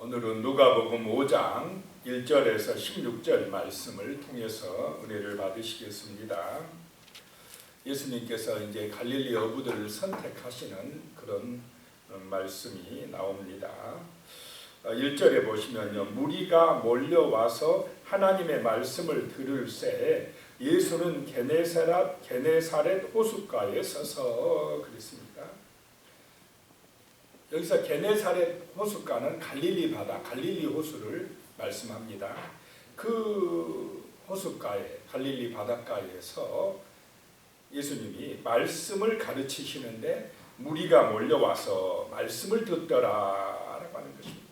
오늘은 누가복음 5장 1절에서 16절 말씀을 통해서 은혜를 받으시겠습니다. 예수님께서 이제 갈릴리 어부들을 선택하시는 그런 어, 말씀이 나옵니다. 1절에 보시면요. 무리가 몰려와서 하나님의 말씀을 들을 새 예수는 게네사렛 게네사렛 호숫가에 서서 그랬습니다. 여기서 게네사렛 호숫가는 갈릴리 바다, 갈릴리 호수를 말씀합니다. 그 호숫가에 갈릴리 바닷가에서 예수님이 말씀을 가르치시는데 무리가 몰려와서 말씀을 듣더라 라고 하는 것입니다.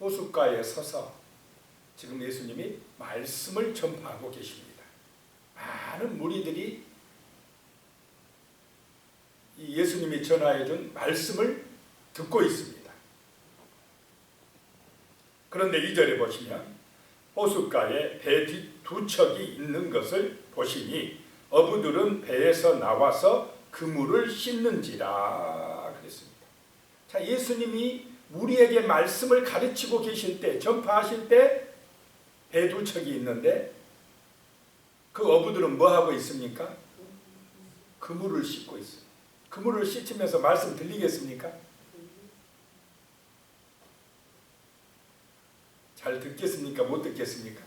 호숫가에 서서 지금 예수님이 말씀을 전파하고 계십니다. 많은 무리들이 이 예수님이 전하해 준 말씀을 듣고 있습니다. 그런데 이절에 보시면 호숫가에 배 두 척이 있는 것을 보시니 어부들은 배에서 나와서 그물을 씻는지라 그랬습니다. 자, 예수님이 우리에게 말씀을 가르치고 계실 때, 전파하실 때 배 두 척이 있는데 그 어부들은 뭐 하고 있습니까? 그물을 씻고 있어요. 그물을 씻으면서 말씀 들리겠습니까? 잘 듣겠습니까? 못 듣겠습니까?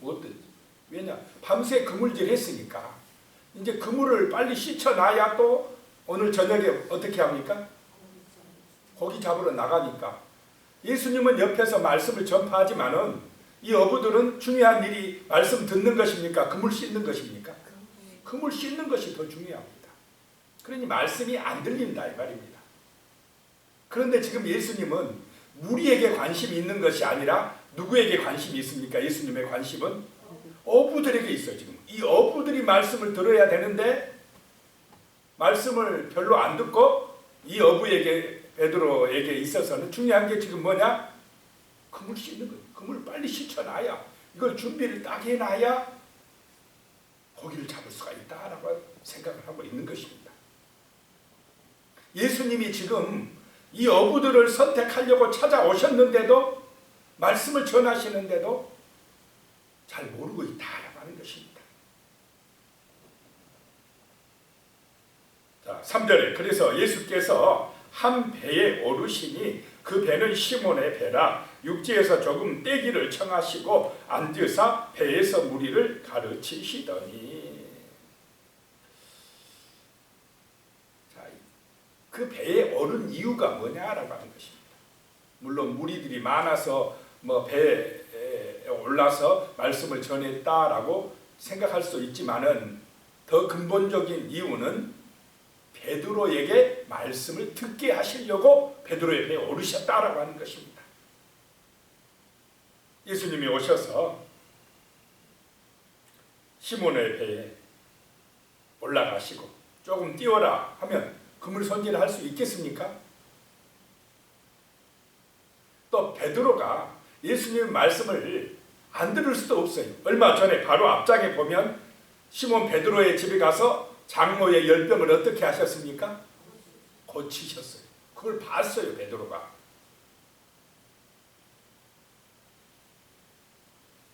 못 듣지. 왜냐? 밤새 그물질 했으니까. 이제 그물을 빨리 씻어놔야 또 오늘 저녁에 어떻게 합니까? 고기 잡으러 나가니까. 예수님은 옆에서 말씀을 전파하지만은 이 어부들은 중요한 일이 말씀 듣는 것입니까? 그물 씻는 것입니까? 그물 씻는 것이 더 중요합니다. 그러니 말씀이 안 들린다 이 말입니다. 그런데 지금 예수님은 무리에게 관심이 있는 것이 아니라 누구에게 관심이 있습니까? 예수님의 관심은 어부들에게 있어요. 지금 이 어부들이 말씀을 들어야 되는데 말씀을 별로 안 듣고 이 어부에게 베드로에게 있어서는 중요한 게 지금 뭐냐? 그물 씻는 거예요. 그물 빨리 씻어놔야 이걸 준비를 딱 해놔야 고기를 잡을 수가 있다라고 생각을 하고 있는 것입니다. 예수님이 지금 이 어부들을 선택하려고 찾아오셨는데도 말씀을 전하시는데도 잘 모르고 있다라고 하는 것입니다. 자, 3절에 그래서 예수께서 한 배에 오르시니 그 배는 시몬의 배라 육지에서 조금 떼기를 청하시고 앉으사 배에서 무리를 가르치시더니 자, 그 배에 오른 이유가 뭐냐라고 하는 것입니다. 물론 무리들이 많아서 뭐 배에 올라서 말씀을 전했다라고 생각할 수 있지만은 더 근본적인 이유는 베드로에게 말씀을 듣게 하시려고 베드로의 배에 오르셨다라고 하는 것입니다. 예수님이 오셔서 시몬의 배에 올라가시고 조금 띄워라 하면 그물 손질을 할 수 있겠습니까? 또 베드로가 예수님의 말씀을 안 들을 수도 없어요. 얼마 전에 바로 앞장에 보면 시몬 베드로의 집에 가서 장모의 열병을 어떻게 하셨습니까? 고치셨어요. 그걸 봤어요, 베드로가.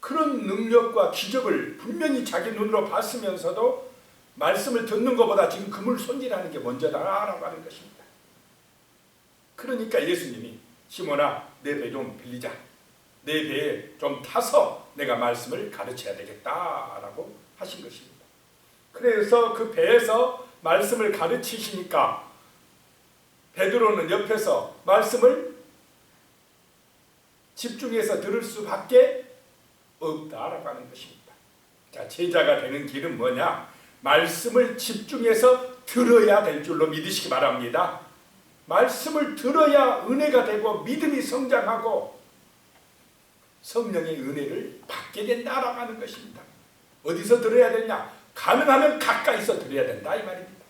그런 능력과 기적을 분명히 자기 눈으로 봤으면서도 말씀을 듣는 것보다 지금 그물 손질하는 게 먼저다라고 하는 것입니다. 그러니까 예수님이 시몬아 내 배 좀 빌리자. 내 배에 좀 타서 내가 말씀을 가르쳐야 되겠다라고 하신 것입니다. 그래서 그 배에서 말씀을 가르치시니까 베드로는 옆에서 말씀을 집중해서 들을 수밖에 없다라고 하는 것입니다. 자, 제자가 되는 길은 뭐냐? 말씀을 집중해서 들어야 될 줄로 믿으시기 바랍니다. 말씀을 들어야 은혜가 되고 믿음이 성장하고 성령의 은혜를 받게 된다라고 하는 것입니다. 어디서 들어야 되냐? 가능하면 가까이서 들어야 된다 이 말입니다.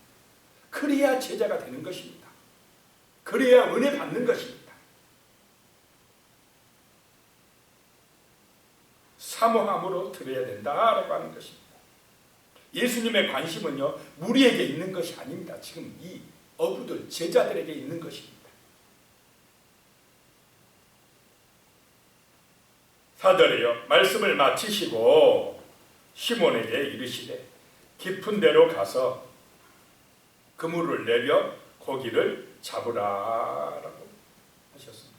그래야 제자가 되는 것입니다. 그래야 은혜 받는 것입니다. 사모함으로 들어야 된다라고 하는 것입니다. 예수님의 관심은요 우리에게 있는 것이 아닙니다. 지금 이 어부들 제자들에게 있는 것입니다. 사절에요 말씀을 마치시고 시몬에게 이르시되 깊은 데로 가서 그물을 내려 고기를 잡으라라고 하셨습니다.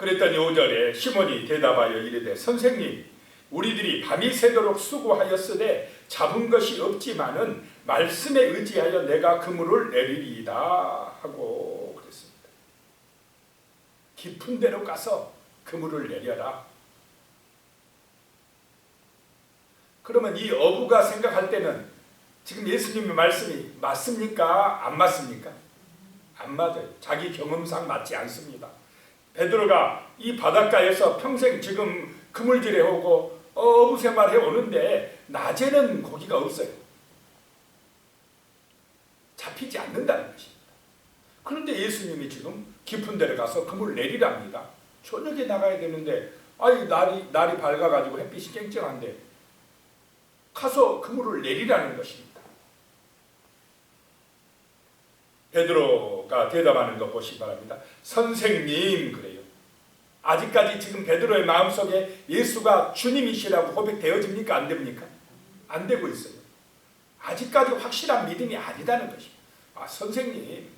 그랬더니 5절에 시몬이 대답하여 이르되 선생님 우리들이 밤이 새도록 수고하였으되 잡은 것이 없지만은 말씀에 의지하여 내가 그물을 내리리이다 하고 그랬습니다. 깊은 데로 가서 그물을 내려라. 그러면 이 어부가 생각할 때는 지금 예수님의 말씀이 맞습니까? 안 맞습니까? 안 맞아요. 자기 경험상 맞지 않습니다. 베드로가 이 바닷가에서 평생 지금 그물질해 오고 어부 생활해 오는데 낮에는 고기가 없어요. 잡히지 않는다는 것입니다. 그런데 예수님이 지금 깊은 데를 가서 그물 내리랍니다. 저녁에 나가야 되는데 아이 날이 날이 밝아가지고 햇빛이 쨍쨍한데 가서 그물을 내리라는 것입니다. 베드로가 대답하는 것 보시기 바랍니다. 선생님 그래요. 아직까지 지금 베드로의 마음속에 예수가 주님이시라고 고백되어집니까? 안 됩니까? 안 되고 있어요. 아직까지 확실한 믿음이 아니다는 것입니다. 아, 선생님.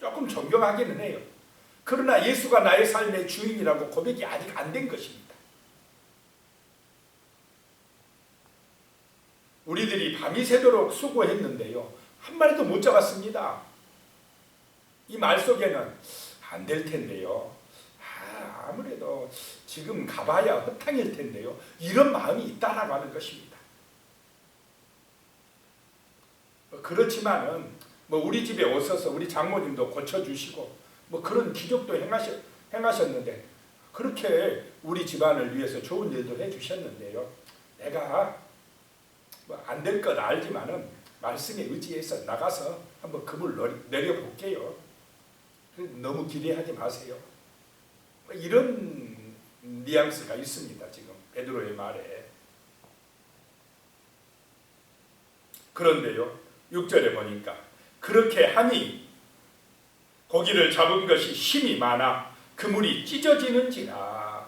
조금 존경하기는 해요. 그러나 예수가 나의 삶의 주인이라고 고백이 아직 안 된 것입니다. 우리들이 밤이 새도록 수고했는데요. 한 마리도 못 잡았습니다. 이 말 속에는 안 될 텐데요. 아, 아무래도 지금 가봐야 허탕일 텐데요. 이런 마음이 있다라고 하는 것입니다. 그렇지만은 뭐 우리 집에 오셔서 우리 장모님도 고쳐주시고 뭐 그런 기적도 행하셨, 행하셨는데 그렇게 우리 집안을 위해서 좋은 일도 해주셨는데요. 내가 뭐 안 될 것 알지만은 말씀에 의지해서 나가서 한번 금을 내려 볼게요. 너무 기대하지 마세요. 뭐 이런 뉘앙스가 있습니다. 지금 베드로의 말에. 그런데요. 6절에 보니까 그렇게 하니 고기를 잡은 것이 힘이 많아 그물이 찢어지는지라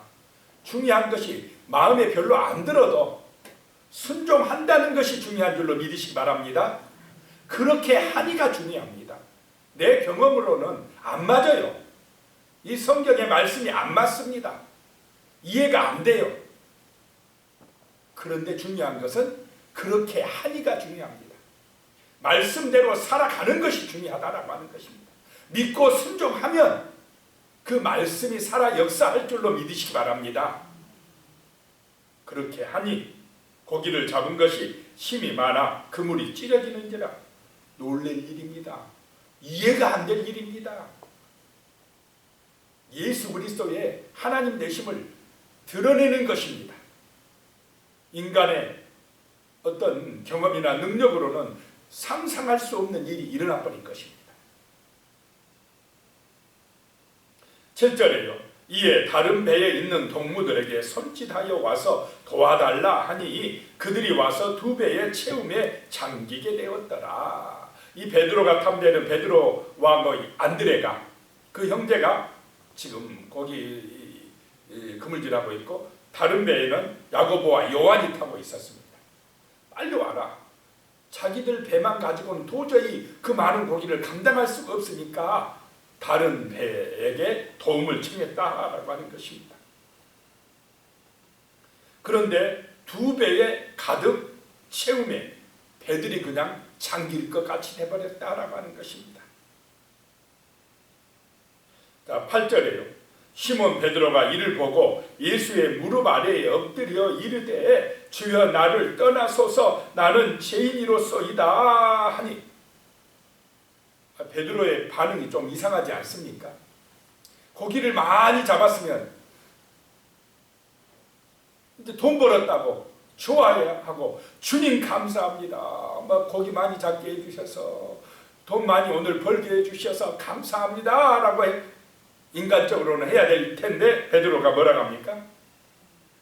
중요한 것이 마음에 별로 안 들어도 순종한다는 것이 중요한 줄로 믿으시기 바랍니다. 그렇게 하니가 중요합니다. 내 경험으로는 안 맞아요. 이 성경의 말씀이 안 맞습니다. 이해가 안 돼요. 그런데 중요한 것은 그렇게 하니가 중요합니다. 말씀대로 살아가는 것이 중요하다라고 하는 것입니다. 믿고 순종하면 그 말씀이 살아 역사할 줄로 믿으시기 바랍니다. 그렇게 하니 고기를 잡은 것이 힘이 많아 그물이 찢어지는지라 놀랄 일입니다. 이해가 안 될 일입니다. 예수 그리스도의 하나님 되심을 드러내는 것입니다. 인간의 어떤 경험이나 능력으로는 상상할 수 없는 일이 일어나 버린 것입니다. 7절에요. 이에 다른 배에 있는 동무들에게 손짓하여 와서 도와달라 하니 그들이 와서 두 배의 채움에 잠기게 되었더라. 이 베드로가 탐내는 베드로와 뭐 안드레가 그 형제가 지금 거기 그물질하고 있고 다른 배에는 야고보와 요한이 타고 있었습니다. 빨리 와라. 자기들 배만 가지고는 도저히 그 많은 고기를 감당할 수가 없으니까 다른 배에게 도움을 청했다라고 하는 것입니다. 그런데 두 배에 가득 채움에 배들이 그냥 잠길 것 같이 돼버렸다라고 하는 것입니다. 자, 8절에요. 시몬 베드로가 이를 보고 예수의 무릎 아래에 엎드려 이르되 주여 나를 떠나소서 나는 죄인이로소이다 하니 베드로의 반응이 좀 이상하지 않습니까? 고기를 많이 잡았으면 이제 돈 벌었다고 좋아하고 주님 감사합니다. 막 고기 많이 잡게 해주셔서 돈 많이 오늘 벌게 해주셔서 감사합니다 라고 인간적으로는 해야 될 텐데 베드로가 뭐라고 합니까?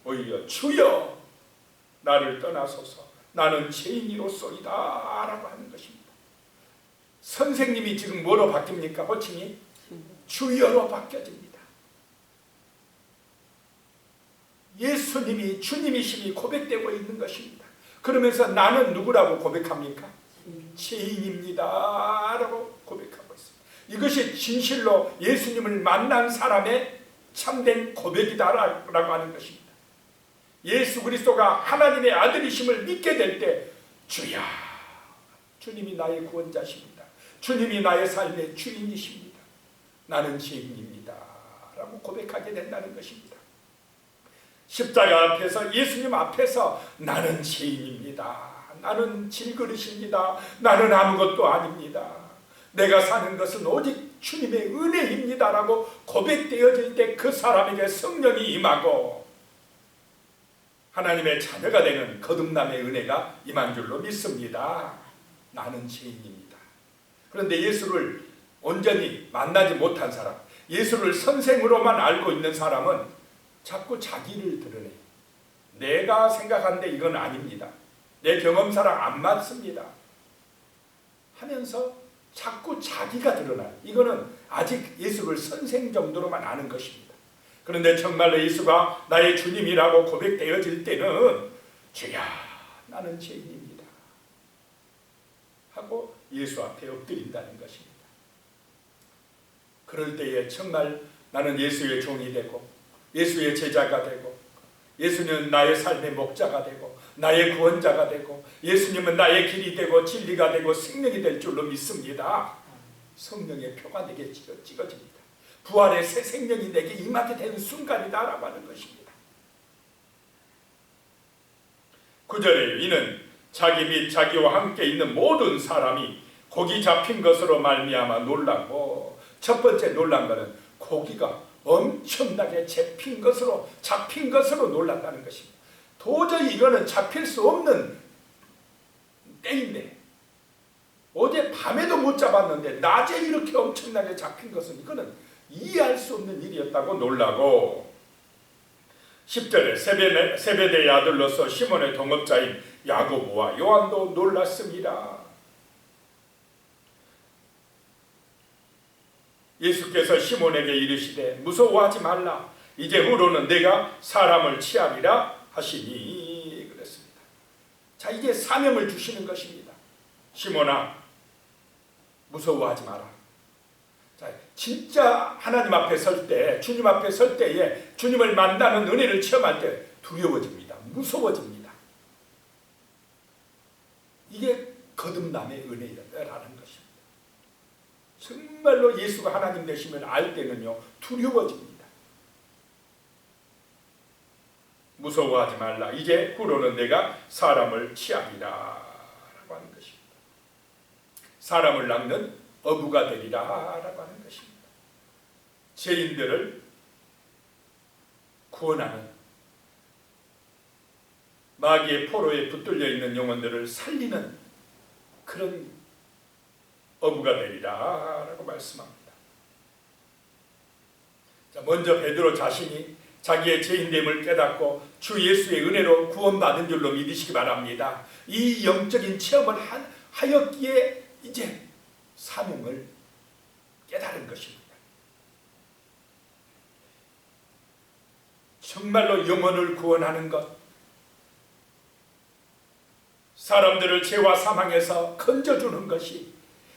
오히려 주여 나를 떠나소서 나는 죄인이로소이다 라고 하는 것입니다. 선생님이 지금 뭐로 바뀝니까? 호칭이 주여로 바뀌어집니다. 예수님이 주님이심이 고백되고 있는 것입니다. 그러면서 나는 누구라고 고백합니까? 죄인입니다 라고 고백하고 있습니다. 이것이 진실로 예수님을 만난 사람의 참된 고백이다라고 하는 것입니다. 예수 그리스도가 하나님의 아들이심을 믿게 될 때 주야 주님이 나의 구원자십니다. 주님이 나의 삶의 주인이십니다. 나는 죄인입니다. 라고 고백하게 된다는 것입니다. 십자가 앞에서 예수님 앞에서 나는 죄인입니다. 나는 질그릇입니다. 나는 아무것도 아닙니다. 내가 사는 것은 오직 주님의 은혜입니다라고 고백되어질 때 그 사람에게 성령이 임하고 하나님의 자녀가 되는 거듭남의 은혜가 임한 줄로 믿습니다. 나는 죄인입니다. 그런데 예수를 온전히 만나지 못한 사람, 예수를 선생으로만 알고 있는 사람은 자꾸 자기를 드러내. 내가 생각하는데 이건 아닙니다. 내 경험사랑 안 맞습니다. 하면서 자꾸 자기가 드러나요. 이거는 아직 예수를 선생 정도로만 아는 것입니다. 그런데 정말로 예수가 나의 주님이라고 고백되어질 때는 주야 나는 죄인입니다. 하고 예수 앞에 엎드린다는 것입니다. 그럴 때에 정말 나는 예수의 종이 되고 예수의 제자가 되고 예수는 나의 삶의 목자가 되고 나의 구원자가 되고 예수님은 나의 길이 되고 진리가 되고 생명이 될 줄로 믿습니다. 성령의 표가 내게 찍어집니다. 부활의 새 생명이 내게 임하게 되는 순간이다라고 하는 것입니다. 9절에 이는 자기 및 자기와 함께 있는 모든 사람이 고기 잡힌 것으로 말미암아 놀라고 첫 번째 놀란 것은 고기가 엄청나게 잡힌 것으로 잡힌 것으로 놀랐다는 것입니다. 도저히 이거는 잡힐 수 없는 때인데 어제 밤에도 못 잡았는데 낮에 이렇게 엄청나게 잡힌 것은 이거는 이해할 수 없는 일이었다고 놀라고 10절에 세베네, 세베대의 아들로서 시몬의 동업자인 야고보와 요한도 놀랐습니다. 예수께서 시몬에게 이르시되 무서워하지 말라 이제 후로는 내가 사람을 취하리라 하시니 그랬습니다. 자 이제 사명을 주시는 것입니다. 시몬아 무서워하지 마라. 자 진짜 하나님 앞에 설 때, 주님 앞에 설 때에 주님을 만나는 은혜를 체험할 때 두려워집니다. 무서워집니다. 이게 거듭남의 은혜라는 것입니다. 정말로 예수가 하나님 되심을 알 때는요 두려워집니다. 무서워하지 말라. 이제 후로는 내가 사람을 취하리라 라고 하는 것입니다. 사람을 낚는 어부가 되리라 라고 하는 것입니다. 죄인들을 구원하는 마귀의 포로에 붙들려 있는 영혼들을 살리는 그런 어부가 되리라 라고 말씀합니다. 자, 먼저 베드로 자신이 자기의 죄인됨을 깨닫고 주 예수의 은혜로 구원받은 줄로 믿으시기 바랍니다. 이 영적인 체험을 하였기에 이제 사명을 깨달은 것입니다. 정말로 영혼을 구원하는 것, 사람들을 죄와 사망에서 건져주는 것이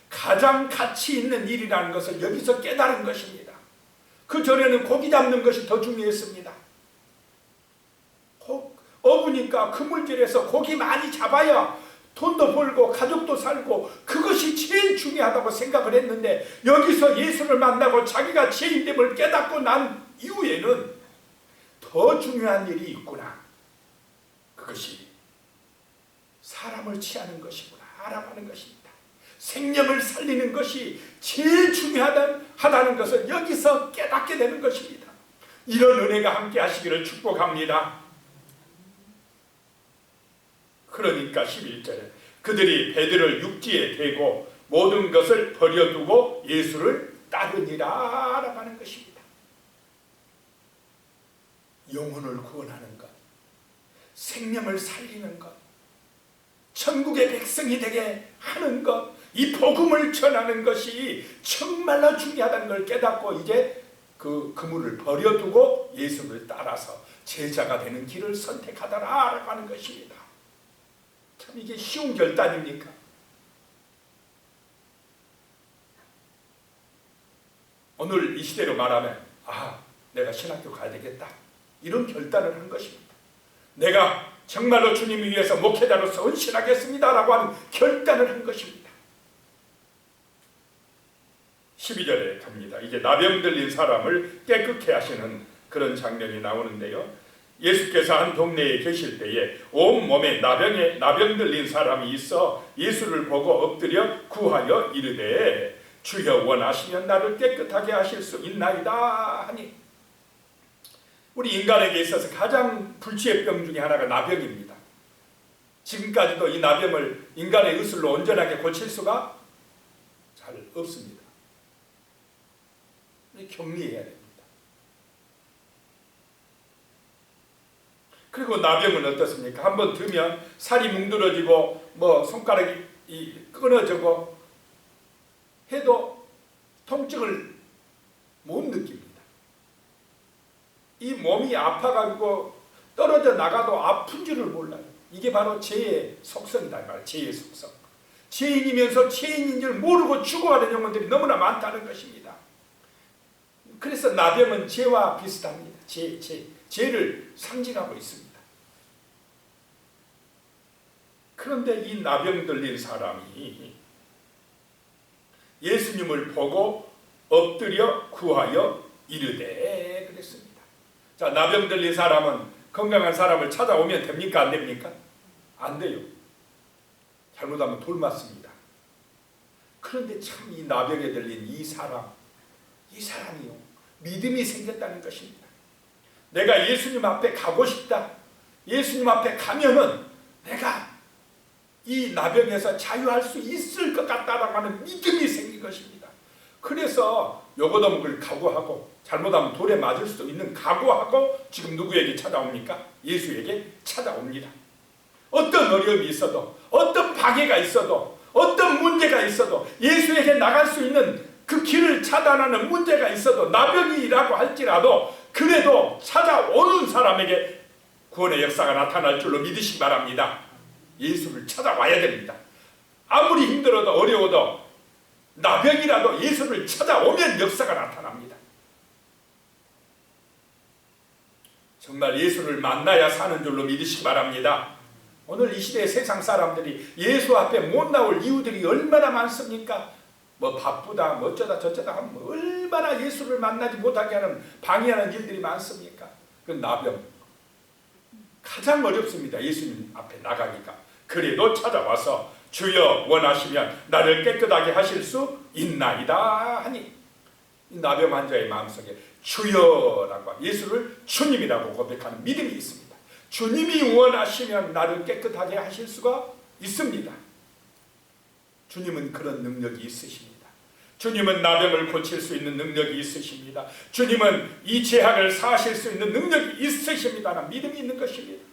가장 가치 있는 일이라는 것을 여기서 깨달은 것입니다. 그 전에는 고기 잡는 것이 더 중요했습니다. 어부니까 그물길에서 고기 많이 잡아야 돈도 벌고 가족도 살고 그것이 제일 중요하다고 생각을 했는데 여기서 예수를 만나고 자기가 죄인됨을 깨닫고 난 이후에는 더 중요한 일이 있구나. 그것이 사람을 취하는 것이구나 알아가는 것입니다. 생명을 살리는 것이 제일 중요하다는 것을 여기서 깨닫게 되는 것입니다. 이런 은혜가 함께 하시기를 축복합니다. 그러니까 11절에 그들이 배들을 육지에 대고 모든 것을 버려두고 예수를 따르니라 라고 하는 것입니다. 영혼을 구원하는 것, 생명을 살리는 것, 천국의 백성이 되게 하는 것, 이 복음을 전하는 것이 정말로 중요하다는 걸 깨닫고 이제 그 그물을 버려두고 예수를 따라서 제자가 되는 길을 선택하더라라고 하는 것입니다. 참 이게 쉬운 결단입니까? 오늘 이 시대로 말하면 아 내가 신학교 가야 되겠다 이런 결단을 한 것입니다. 내가 정말로 주님을 위해서 목회자로서 헌신하겠습니다라고 하는 결단을 한 것입니다. 12절에 갑니다. 이제 나병 들린 사람을 깨끗게 하시는 그런 장면이 나오는데요. 예수께서 한 동네에 계실 때에 온 몸에 나병에 나병 들린 사람이 있어 예수를 보고 엎드려 구하여 이르되 주여 원하시면 나를 깨끗하게 하실 수 있나이다 하니 우리 인간에게 있어서 가장 불치의 병 중에 하나가 나병입니다. 지금까지도 이 나병을 인간의 의술로 온전하게 고칠 수가 잘 없습니다. 격리해야 됩니다. 그리고 나병은 어떻습니까? 한번 들면 살이 뭉드러지고 뭐 손가락이 이 끊어지고 해도 통증을 못 느낍니다. 이 몸이 아파가지고 떨어져 나가도 아픈 줄을 몰라요. 이게 바로 죄의 속성이다 말 죄의 속성. 죄인이면서 죄인인 줄 모르고 죽어가는 영혼들이 너무나 많다는 것입니다. 그래서 나병은 죄와 비슷합니다. 죄, 죄, 죄를 상징하고 있습니다. 그런데 이 나병 들린 사람이 예수님을 보고 엎드려 구하여 이르되 그랬습니다. 자, 나병 들린 사람은 건강한 사람을 찾아오면 됩니까? 안 됩니까? 안 돼요. 잘못하면 돌 맞습니다. 그런데 참 이 나병에 들린 이 사람, 이 사람이요. 믿음이 생겼다는 것입니다. 내가 예수님 앞에 가고 싶다. 예수님 앞에 가면은 내가 이 나병에서 자유할 수 있을 것 같다라고 하는 믿음이 생긴 것입니다. 그래서 요거덤을 각오하고 잘못하면 돌에 맞을 수도 있는 각오하고 지금 누구에게 찾아옵니까? 예수에게 찾아옵니다. 어떤 어려움이 있어도 어떤 방해가 있어도 어떤 문제가 있어도 예수에게 나갈 수 있는 그 길을 차단하는 문제가 있어도 나병이라고 할지라도 그래도 찾아오는 사람에게 구원의 역사가 나타날 줄로 믿으시기 바랍니다. 예수를 찾아와야 됩니다. 아무리 힘들어도 어려워도 나병이라도 예수를 찾아오면 역사가 나타납니다. 정말 예수를 만나야 사는 줄로 믿으시기 바랍니다. 오늘 이 시대의 세상 사람들이 예수 앞에 못 나올 이유들이 얼마나 많습니까? 뭐 바쁘다, 뭐 어쩌다 저쩌다 하면 뭐 얼마나 예수를 만나지 못하게 하는 방해하는 일들이 많습니까? 그 나병. 가장 어렵습니다. 예수님 앞에 나가기가. 그래도 찾아와서 주여 원하시면 나를 깨끗하게 하실 수 있나이다 하니 나병 환자의 마음속에 주여라고 예수를 주님이라고 고백하는 믿음이 있습니다. 주님이 원하시면 나를 깨끗하게 하실 수가 있습니다. 주님은 그런 능력이 있으십니다. 주님은 나병을 고칠 수 있는 능력이 있으십니다. 주님은 이 죄악을 사실 수 있는 능력이 있으십니다는 믿음이 있는 것입니다.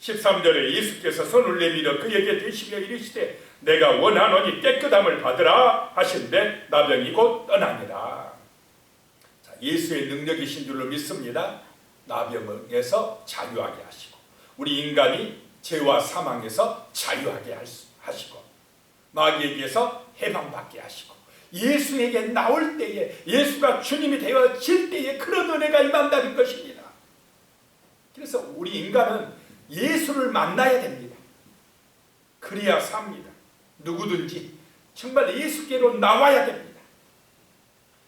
13절에 예수께서 손을 내밀어 그에게 대시며 이르시되 내가 원하노니 깨끗함을 받으라 하신데 나병이 곧 떠나니라. 자, 예수의 능력이신 줄로 믿습니다. 나병에서 자유하게 하시고 우리 인간이 죄와 사망에서 자유하게 하시고 마귀에게서 해방받게 하시고 예수에게 나올 때에 예수가 주님이 되어질 때에 그런 은혜가 임한다는 것입니다. 그래서 우리 인간은 예수를 만나야 됩니다. 그래야 삽니다. 누구든지 정말 예수께로 나와야 됩니다.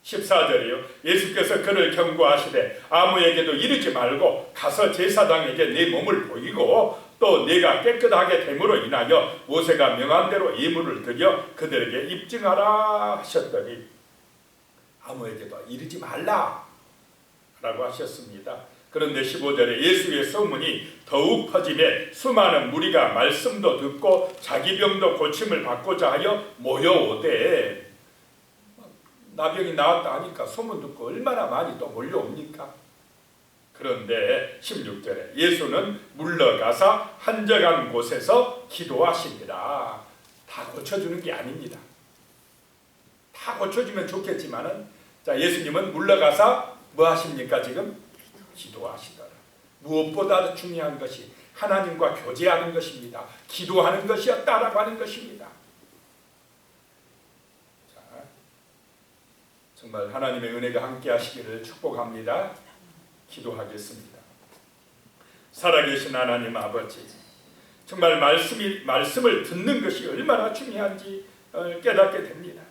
14절이요. 예수께서 그를 경고하시되 아무에게도 이르지 말고 가서 제사장에게 내 몸을 보이고 또 내가 깨끗하게 됨으로 인하여 모세가 명한 대로 예물을 드려 그들에게 입증하라 하셨더니 아무에게도 이르지 말라 라고 하셨습니다. 그런데 15절에 예수의 소문이 더욱 퍼짐에 수많은 무리가 말씀도 듣고 자기 병도 고침을 받고자 하여 모여오되 나병이 나왔다 하니까 소문 듣고 얼마나 많이 또 몰려옵니까? 그런데 16절에 예수는 물러가사 한적한 곳에서 기도하십니다. 다 고쳐주는 게 아닙니다. 다 고쳐주면 좋겠지만은 자 예수님은 물러가사 뭐 하십니까 지금 기도하시더라. 무엇보다 중요한 것이 하나님과 교제하는 것입니다. 기도하는 것이었다라고 하는 것입니다. 자, 정말 하나님의 은혜가 함께 하시기를 축복합니다. 기도하겠습니다. 살아계신 하나님 아버지, 정말 말씀이 말씀을 듣는 것이 얼마나 중요한지 어, 깨닫게 됩니다.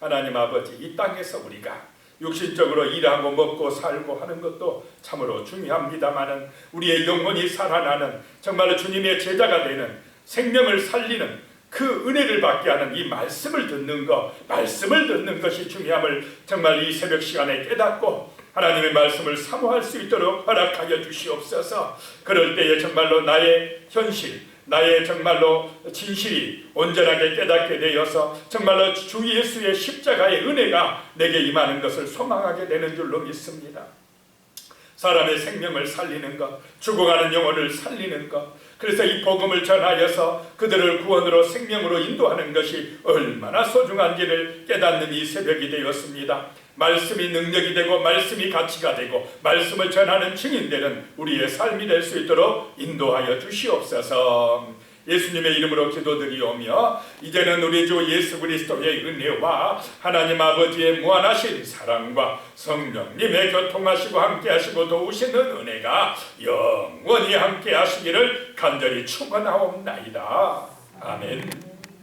하나님 아버지, 이 땅에서 우리가 육신적으로 일하고 먹고 살고 하는 것도 참으로 중요합니다만은 우리의 영혼이 살아나는 정말로 주님의 제자가 되는 생명을 살리는 그 은혜를 받게 하는 이 말씀을 듣는 것, 말씀을 듣는 것이 중요함을 정말 이 새벽 시간에 깨닫고 하나님의 말씀을 사모할 수 있도록 허락하여 주시옵소서. 그럴 때에 정말로 나의 현실, 나의 정말로 진실이 온전하게 깨닫게 되어서 정말로 주 예수의 십자가의 은혜가 내게 임하는 것을 소망하게 되는 줄로 믿습니다. 사람의 생명을 살리는 것, 죽어가는 영혼을 살리는 것. 그래서 이 복음을 전하여서 그들을 구원으로 생명으로 인도하는 것이 얼마나 소중한지를 깨닫는 이 새벽이 되었습니다. 말씀이 능력이 되고 말씀이 가치가 되고 말씀을 전하는 증인되는 우리의 삶이 될 수 있도록 인도하여 주시옵소서. 예수님의 이름으로 기도드리오며 이제는 우리 주 예수 그리스도의 은혜와 하나님 아버지의 무한하신 사랑과 성령님의 교통하시고 함께하시고 도우시는 은혜가 영원히 함께하시기를 간절히 축원하옵나이다. 아멘.